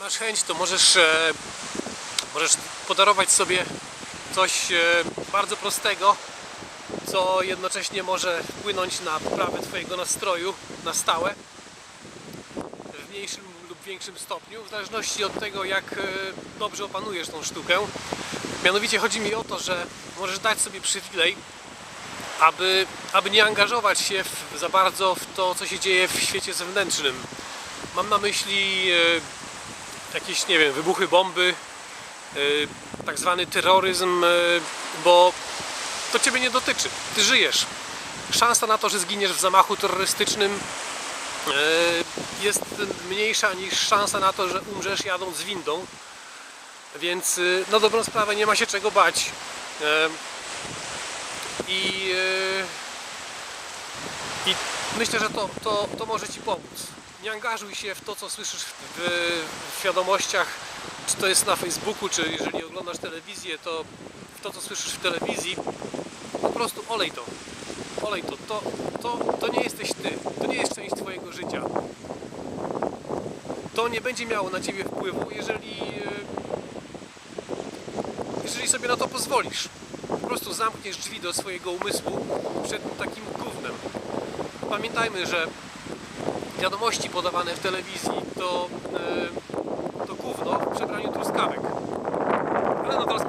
masz chęć, to możesz, e, możesz podarować sobie coś e, bardzo prostego, co jednocześnie może wpłynąć na poprawę Twojego nastroju na stałe w mniejszym lub większym stopniu, w zależności od tego, jak e, dobrze opanujesz tą sztukę. Mianowicie chodzi mi o to, że możesz dać sobie przywilej, aby, aby nie angażować się w, za bardzo w to, co się dzieje w świecie zewnętrznym. Mam na myśli e, jakieś, nie wiem, wybuchy bomby, e, tak zwany terroryzm, e, bo to Ciebie nie dotyczy. Ty żyjesz. Szansa na to, że zginiesz w zamachu terrorystycznym e, jest mniejsza niż szansa na to, że umrzesz jadąc windą. Więc y, na dobrą sprawę nie ma się czego bać. I, i myślę, że to, to, to może Ci pomóc. Nie angażuj się w to, co słyszysz w, w wiadomościach, czy to jest na Facebooku, czy jeżeli oglądasz telewizję, to to, co słyszysz w telewizji, po prostu olej to. Olej to. To, to, to nie jesteś Ty. To nie jest część Twojego życia. To nie będzie miało na Ciebie wpływu, jeżeli e, jeżeli sobie na to pozwolisz. Po prostu zamkniesz drzwi do swojego umysłu przed takim gównem. Pamiętajmy, że wiadomości podawane w telewizji to, e, to gówno w przebraniu truskawek. Ale nadal smakuje